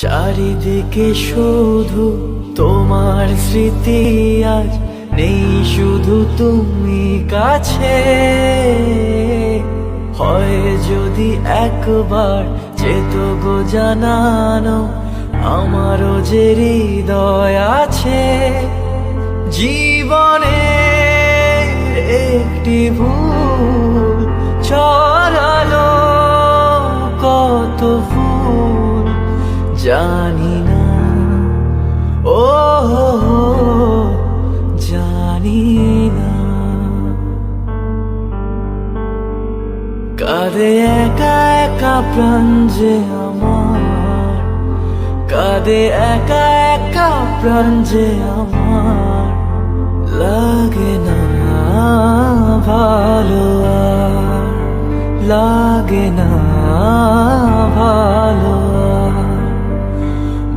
চারিদিকে শুধু তোমার স্মৃতি, আজ নেই শুধু তুমি কাছে। হয় যদি একবার চেত গো জানানো আমারও যে হৃদয় আছে। জীবনে একটি ভুল ছড়ালো, কত জানি না ও জানি না কাঁদে একা একা প্রাণ যে আমার। কাঁদে একা একা প্রাণ যে আমার। লাগে না ভালো লাগে না ভালো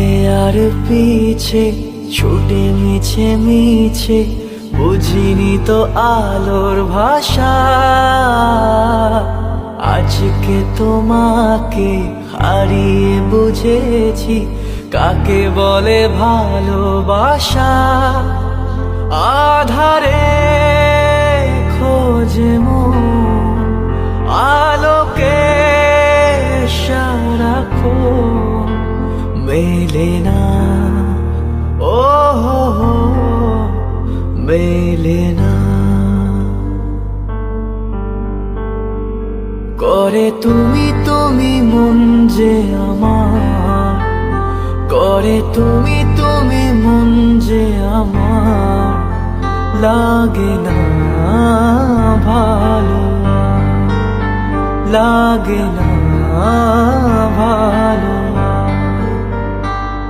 আলে আর পিছে, ছুটে মিছে মিছে, বুঝিনি তো আলোর ভাষা। আজকে তোমাকে হারিয়ে বুঝেছি, কাকে বলে ভালোবাসা? আধারে খোঁজে আলোকে সারাক্ষণ মেলে না ও হো হো, করে তুমি তুমি মন যে আমার। করে তুমি তুমি মন যে আমার। লাগে না ভালো লাগে না ভালো।